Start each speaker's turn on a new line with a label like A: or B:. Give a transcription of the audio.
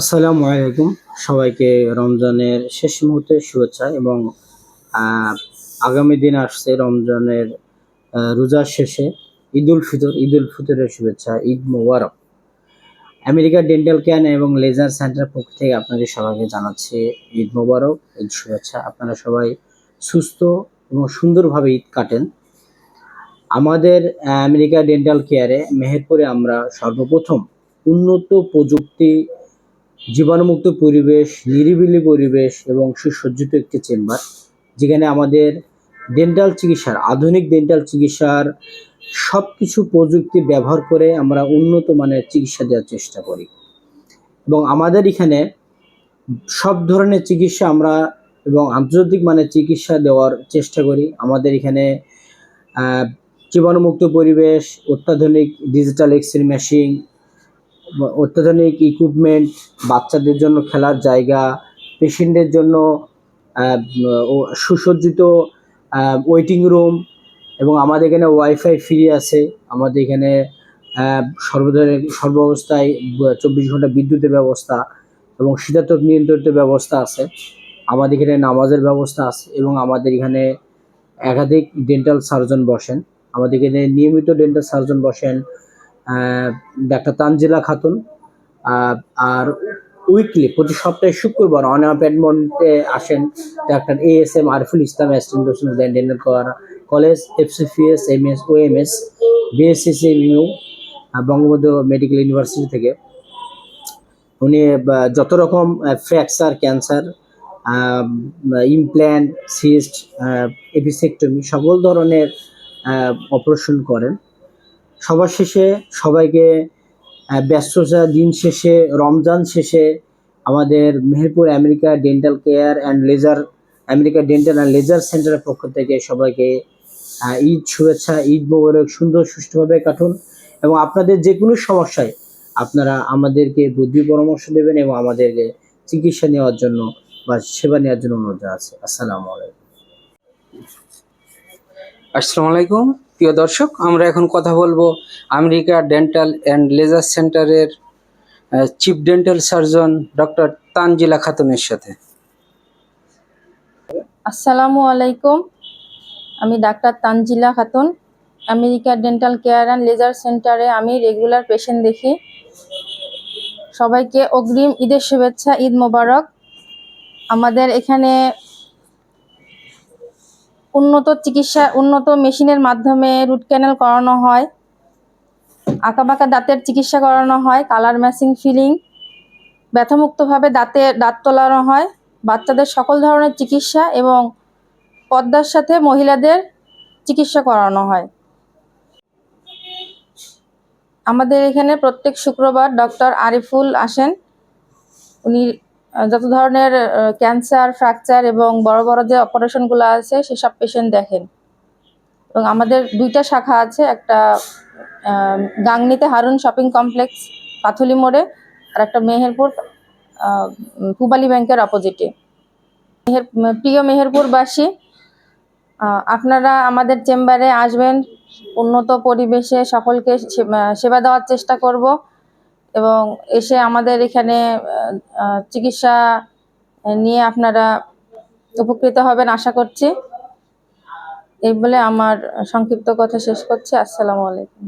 A: আসসালামু আলাইকুম। সবাইকে রমজানের শেষ মুহূর্তে শুভেচ্ছা এবং আগামী দিন আসছে রমজানের রোজার শেষে ঈদ উল ফিতর ঈদ উল ফিতরের শুভেচ্ছা, ঈদ মোবারক। আমেরিকা ডেন্টাল ক্যান এবং লেজার সেন্টার পক্ষ থেকে আপনাদের সবাইকে জানাচ্ছি ঈদ মোবারক, ঈদ শুভেচ্ছা। আপনারা সবাই সুস্থ এবং সুন্দরভাবে ঈদ কাটেন। আমাদের আমেরিকা ডেন্টাল কেয়ারে মেহেরপুরে আমরা সর্বপ্রথম উন্নত প্রযুক্তি জীবাণুমুক্ত পরিবেশ, নিরিবিলি পরিবেশ এবং সুসজ্জিত একটি চেম্বার, যেখানে আমাদের ডেন্টাল চিকিৎসার, আধুনিক ডেন্টাল চিকিৎসার সব কিছু প্রযুক্তি ব্যবহার করে আমরা উন্নত মানের চিকিৎসা দেওয়ার চেষ্টা করি। এবং আমাদের এখানে সব ধরনের চিকিৎসা আমরা এবং আন্তর্জাতিক মানের চিকিৎসা দেওয়ার চেষ্টা করি। আমাদের এখানে জীবাণুমুক্ত পরিবেশ, অত্যাধুনিক ডিজিটাল এক্স রে মেশিন অত্যাধুনিক ইকুইপমেন্ট বাচ্চাদের জন্য খেলার জায়গা পেশেন্টদের জন্য সুসজ্জিত ওয়েটিং রুম এবং আমাদের এখানে ওয়াইফাই ফ্রি আছে। আমাদের এখানে সর্বধরনের সর্বাবস্থায় চব্বিশ ঘণ্টা বিদ্যুতের ব্যবস্থা এবং শীতাতপ নিয়ন্ত্রিত ব্যবস্থা আছে। আমাদের এখানে নামাজের ব্যবস্থা আছে এবং আমাদের এখানে একাধিক ডেন্টাল সার্জন বসেন। আমাদের এখানে নিয়মিত ডেন্টাল সার্জন বসেন। ডাক্তার তানজিলা খাতুন আর উইকলি প্রতি সপ্তাহে শুক্রবার অন অ্যাপয়েন্টমেন্টে আসেন doctor A S M Ariful Islam assistant dental college FCPS M S O M S BSCC Bangabandhu medical university থেকে। উনি যত রকম fracture cancer implant cyst apicectomy, সকল ধরনের অপারেশন করেন। সবার শেষে সবাইকে ব্যস্ততা দিন শেষে, রমজান শেষে আমাদের Meherpur America dental care and laser, America dental and laser সেন্টারের পক্ষ থেকে সবাইকে ঈদ শুভেচ্ছা, ঈদ মোবারক, সুন্দর সুষ্ঠুভাবে কাটুন এবং আপনাদের যে কোনো সমস্যায় আপনারা আমাদেরকে বুদ্ধি পরামর্শ দেবেন এবং আমাদেরকে চিকিৎসা নেওয়ার জন্য বা সেবা নেওয়ার জন্য অনুরোধ আছে আসসালামু আলাইকুম।
B: আসসালামু আলাইকুম। প্রিয় দর্শক, আমরা এখন কথা বলব আমেরিকা ডেন্টাল অ্যান্ড লেজার সেন্টারের chief dental surgeon doctor Tanjila খাতুনের সাথে।
C: আসসালামু আলাইকুম। আমি doctor Tanjila Khatun. America dental care and laser সেন্টারে আমি রেগুলার পেশেন্ট দেখি। সবাইকে অগ্রিম ঈদের শুভেচ্ছা, ঈদ মোবারক। আমাদের এখানে উন্নত চিকিৎসা, উন্নত মেশিনের মাধ্যমে রুট ক্যানেল করানো হয়। আঁকাবাঁকা দাঁতের চিকিৎসা করানো হয় কালার ম্যাচিং ফিলিং ব্যথামুক্তভাবে দাঁতে দাঁত তোলানো হয়। বাচ্চাদের সকল ধরনের চিকিৎসা এবং পদ্মার সাথে মহিলাদের চিকিৎসা করানো হয়। আমাদের এখানে প্রত্যেক শুক্রবার ডক্টর আরিফুল আসেন। উনি যত ধরনের ক্যান্সার ফ্র্যাকচার এবং বড় বড় যে অপারেশনগুলো আছে, সেসব পেশেন্ট দেখেন। এবং আমাদের দুইটা শাখা আছে, একটা গাংনীতে হারুন শপিং কমপ্লেক্স পাথুলি মোড়ে, আর একটা মেহেরপুর পূবালী ব্যাংকের অপোজিটে মেহের, প্রিয় মেহেরপুরবাসী আপনারা আমাদের চেম্বারে আসবেন, উন্নত পরিবেশে সকলকে সেবা দেওয়ার চেষ্টা করব। এবং এসে আমাদের এখানে চিকিৎসা নিয়ে আপনারা উপকৃত হবেন আশা করছি। এই বলে আমার সংক্ষিপ্ত কথা শেষ করছি। আসসালামু আলাইকুম।